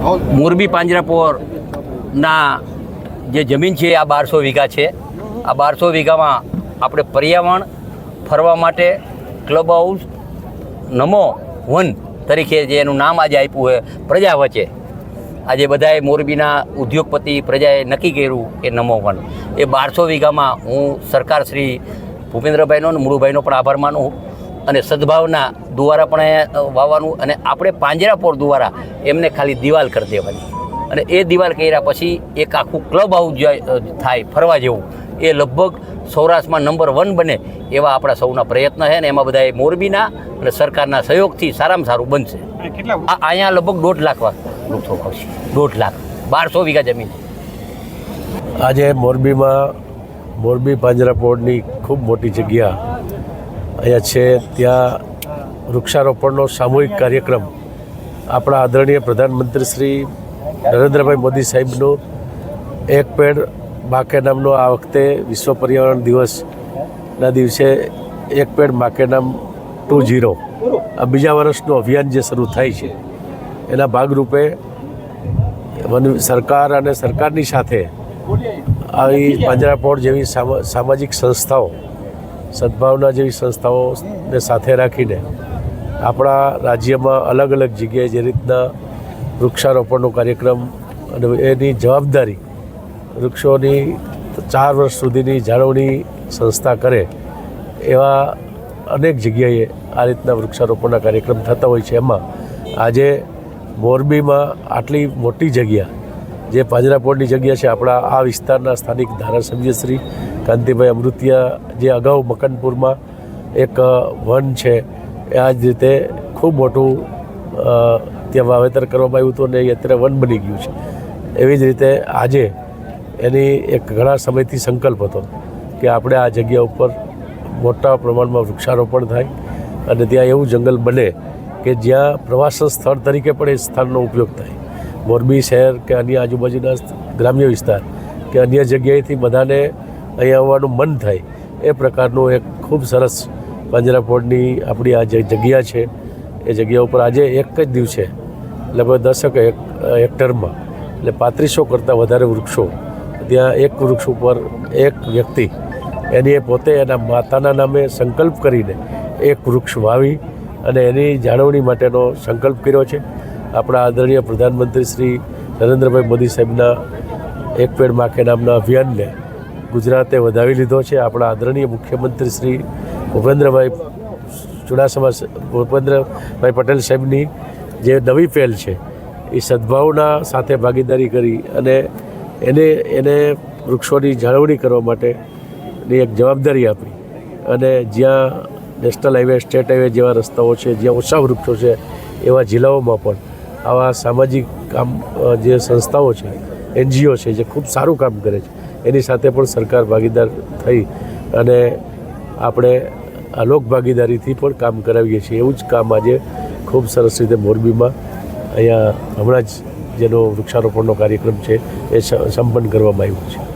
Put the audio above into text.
મોરબી પાંજરાપોરના જે જમીન છે, આ બારસો વીઘા છે. આ બારસો વીઘામાં આપણે પર્યાવરણ ફરવા માટે ક્લબ હાઉસ નમો વન તરીકે જે એનું નામ આજે આપ્યું છે પ્રજા વચ્ચે. આજે બધાએ મોરબીના ઉદ્યોગપતિ પ્રજાએ નક્કી કર્યું કે નમો વન. એ બારસો વીઘામાં હું સરકાર શ્રી ભૂપેન્દ્રભાઈનો અને મુળુભાઈનો પણ આભાર માનું અને સદભાવના દ્વારા પણ વાવવાનું અને આપણે પાંજરાપોર દ્વારા એમને ખાલી દિવાલ કરી દેવાની. અને એ દિવાલ કર્યા પછી એક આખું ક્લબ આઉટ થાય ફરવા જેવું એ લગભગ સૌરાષ્ટ્રમાં નંબર વન બને એવા આપણા સૌના પ્રયત્ન છે ને એમાં બધાએ મોરબીના અને સરકારના સહયોગથી સારામાં સારું બનશે. કેટલા આ અહીંયા લગભગ દોઢ લાખ વૃક્ષો આવશે. દોઢ લાખ. બારસો વીઘા જમીન. આજે મોરબીમાં મોરબી પાંજરાપોળની ખૂબ મોટી જગ્યા અહીંયા છે, ત્યાં વૃક્ષારોપણનો સામૂહિક કાર્યક્રમ આપણા આદરણીય પ્રધાનમંત્રી શ્રી નરેન્દ્રભાઈ મોદી સાહેબનો. એક પેડ માકે નામનો આ વખતે વિશ્વ પર્યાવરણ દિવસના દિવસે એક પેડ માકે નામ ટુ ઝીરો. આ બીજા વર્ષનું અભિયાન જે શરૂ થાય છે, એના ભાગરૂપે વન સરકાર અને સરકારની સાથે આવી પાંજરાપોળ જેવી સામા- સામાજિક સંસ્થાઓ સદભાવના જેવી સંસ્થાઓને સાથે રાખીને આપણા રાજ્યમાં અલગ અલગ જગ્યાએ જે રીતના વૃક્ષારોપણનો કાર્યક્રમ અને એની જવાબદારી વૃક્ષોની ચાર વર્ષ સુધીની જાળવણી સંસ્થા કરે એવા અનેક જગ્યાએ આ રીતના વૃક્ષારોપણના કાર્યક્રમ થતા હોય છે. એમાં આજે મોરબીમાં આટલી મોટી જગ્યા, જે પાંજરાપોળની જગ્યા છે, આપણા આ વિસ્તારના સ્થાનિક ધારાસભ્ય શ્રી કાંતિભાઈ અમૃતિયા જે અગાઉ મકનપુરમાં એક વન છે, એ આ જ રીતે ખૂબ મોટું ત્યાં વાવેતર કરવામાં આવ્યું હતું અને અત્યારે વન બની ગયું છે. એવી જ રીતે આજે એની એક ઘણા સમયથી સંકલ્પ હતો કે આપણે આ જગ્યા ઉપર મોટા પ્રમાણમાં વૃક્ષારોપણ થાય અને ત્યાં એવું જંગલ બને કે જ્યાં પ્રવાસન સ્થળ તરીકે પણ એ સ્થાનનો ઉપયોગ થાય. મોરબી શહેર કે અન્ય આજુબાજુના ગ્રામ્ય વિસ્તાર કે અન્ય જગ્યાએથી બધાને અહીંયા આવવાનું મન થાય. એ પ્રકારનું એક ખૂબ સરસ પાંજરાપોળની આપણી આ જે જગ્યા છે, એ જગ્યા ઉપર આજે એક જ દિવસે, લગભગ દશક એક, હેક્ટરમાં, એટલે પાંત્રીસો કરતાં વધારે વૃક્ષો, ત્યાં એક વૃક્ષ ઉપર એક વ્યક્તિ, એની એ પોતે એના માતાના નામે સંકલ્પ કરીને એક વૃક્ષ વાવી અને એની જાળવણી માટેનો સંકલ્પ કર્યો છે. આપણા આદરણીય પ્રધાનમંત્રી શ્રી નરેન્દ્રભાઈ મોદી સાહેબના એક પેડ માખે નામના અભિયાનને ગુજરાતે વધાવી લીધો છે. આપણા આદરણીય મુખ્યમંત્રી શ્રી ભૂપેન્દ્રભાઈ ચુડાસમા ભૂપેન્દ્રભાઈ પટેલ સાહેબની જે નવી પહેલ છે, એ સદભાવના સાથે ભાગીદારી કરી અને એને એને વૃક્ષોની જાળવણી કરવા માટેની એક જવાબદારી આપી. અને જ્યાં નેશનલ હાઈવે, સ્ટેટ હાઈવે જેવા રસ્તાઓ છે, જ્યાં ઓછા વૃક્ષો છે, એવા જિલ્લાઓમાં પણ આવા સામાજિક કામ જે સંસ્થાઓ છે, એનજીઓ છે, જે ખૂબ સારું કામ કરે છે એની સાથે પણ સરકાર ભાગીદાર થઈ અને આપણે અલોક ભાગીદારીથી પણ કામ કરાવીએ છીએ. એવું જ કામ આજે ખૂબ સરસ રીતે મોરબીમાં અહીંયા હમણાં જ જેનો વૃક્ષારોપણનો કાર્યક્રમ છે, એ સંપન્ન કરવામાં આવ્યો છે.